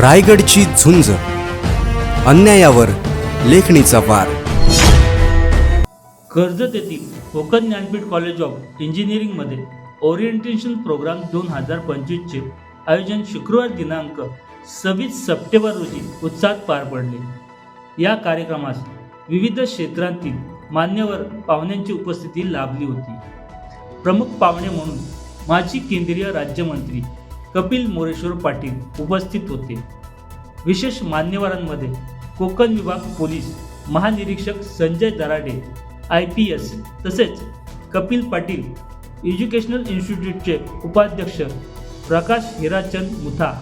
रायगडची झुंज. अन्यायावर लेखणीचा वार. कर्जत येथील कोकण ज्ञानपीठ कॉलेज ऑफ इंजिनिअरिंगमध्ये ओरिएंटेशन प्रोग्राम दोन हजार पंचवीसचे आयोजन शुक्रवार दिनांक सव्वीस सप्टेंबर रोजी उत्साहात पार पडले. या कार्यक्रमास विविध क्षेत्रांतील मान्यवर पाहुण्यांची उपस्थिती लाभली होती. प्रमुख पाहुणे म्हणून माजी केंद्रीय राज्यमंत्री कपिल मोरेश्वर पाटील उपस्थित होते. विशेष मान्यवरांमध्ये कोकण विभाग पोलीस महानिरीक्षक Sanjay Darade I P S तसेच कपिल पाटील एज्युकेशनल इन्स्टिट्यूटचे उपाध्यक्ष प्रकाश हिराचंद मुथा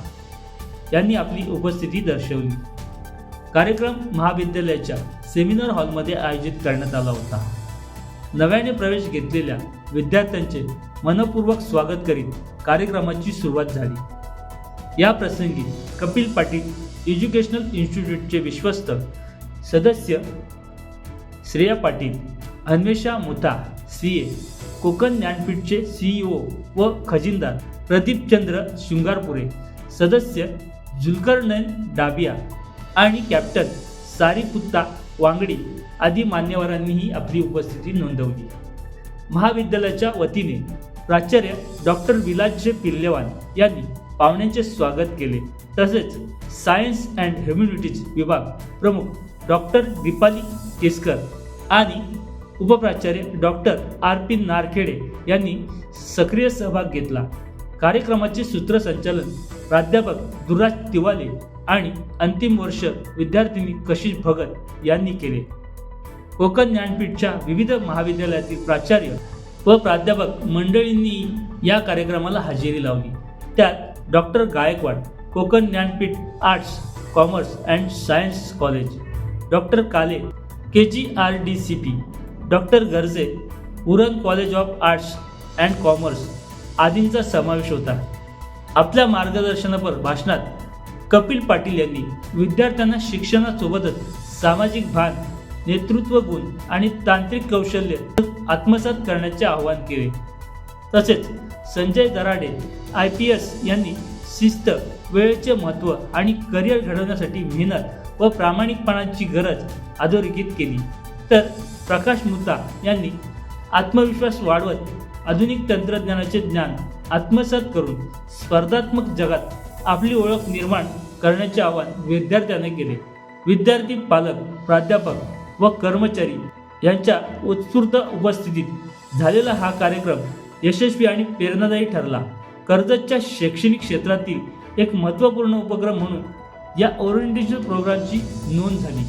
यांनी आपली उपस्थिती दर्शवली. कार्यक्रम महाविद्यालयाच्या सेमिनार हॉलमध्ये आयोजित करण्यात आला होता. नव्याने प्रवेश घेतलेल्या विद्यार्थ्यांचे मनपूर्वक स्वागत करीत कार्यक्रमाची सुरुवात झाली. या प्रसंगी कपिल पाटील एज्युकेशनल इन्स्टिट्यूटचे विश्वस्त सदस्य श्रेया पाटील अन्वेषा मुथा सी ए कोकण ज्ञानपीठचे सीईओ व खजिनदार प्रदीपचंद्र शृंगारपुरे सदस्य जुलकरनैन डाबिया आणि कॅप्टन सारीपुत्ता वांगडी आदी मान्यवरांनीही आपली उपस्थिती नोंदवली. महाविद्यालयाच्या वतीने प्राचार्य डॉक्टर विलासचे पिल्लेवान यांनी पाहुण्यांचे स्वागत केले. तसेच सायन्स अँड ह्युमॅनिटीज विभाग प्रमुख डॉक्टर दीपाली केसकर आणि उपप्राचार्य डॉक्टर आर पी नारखेडे यांनी सक्रिय सहभाग घेतला. कार्यक्रमाचे सूत्रसंचालन प्राध्यापक दुराज तिवाले आणि अंतिम वर्ष विद्यार्थिनी कशिश भगत यांनी केले. कोकण ज्ञानपीठच्या विविध महाविद्यालयातील प्राचार्य व प्राध्यापक मंडळींनी या कार्यक्रमाला हजेरी लावली. त्यात doctor Gaikwad Konkan Dnyanpeeth arts commerce and science college doctor Kale K G R D C P doctor Garje Uran college of arts and commerce आदींचा समावेश होता. आपल्या मार्गदर्शनापर भाषणात कपिल पाटील यांनी विद्यार्थ्यांना शिक्षणासोबतच सामाजिक भान नेतृत्व गुण आणि तांत्रिक कौशल्य आत्मसात करण्याचे आवाहन केले. तसेच Sanjay Darade I P S यांनी शिस्त वेळेचे महत्त्व आणि करिअर घडवण्यासाठी मेहनत व प्रामाणिकपणाची गरज अधोरेखित केली. तर प्रकाश मुता यांनी आत्मविश्वास वाढवत आधुनिक तंत्रज्ञानाचे ज्ञान आत्मसात करून स्पर्धात्मक जगात आपली ओळख निर्माण करण्याचे आवाहन विद्यार्थ्यांना केले. विद्यार्थी पालक प्राध्यापक व कर्मचारी यांच्या उत्स्फूर्त उपस्थितीत झालेला हा कार्यक्रम यशस्वी आणि प्रेरणादायी ठरला. कर्जतच्या शैक्षणिक क्षेत्रातील एक महत्त्वपूर्ण उपक्रम म्हणून या ओरिएंटेशन प्रोग्रामची नोंद झाली.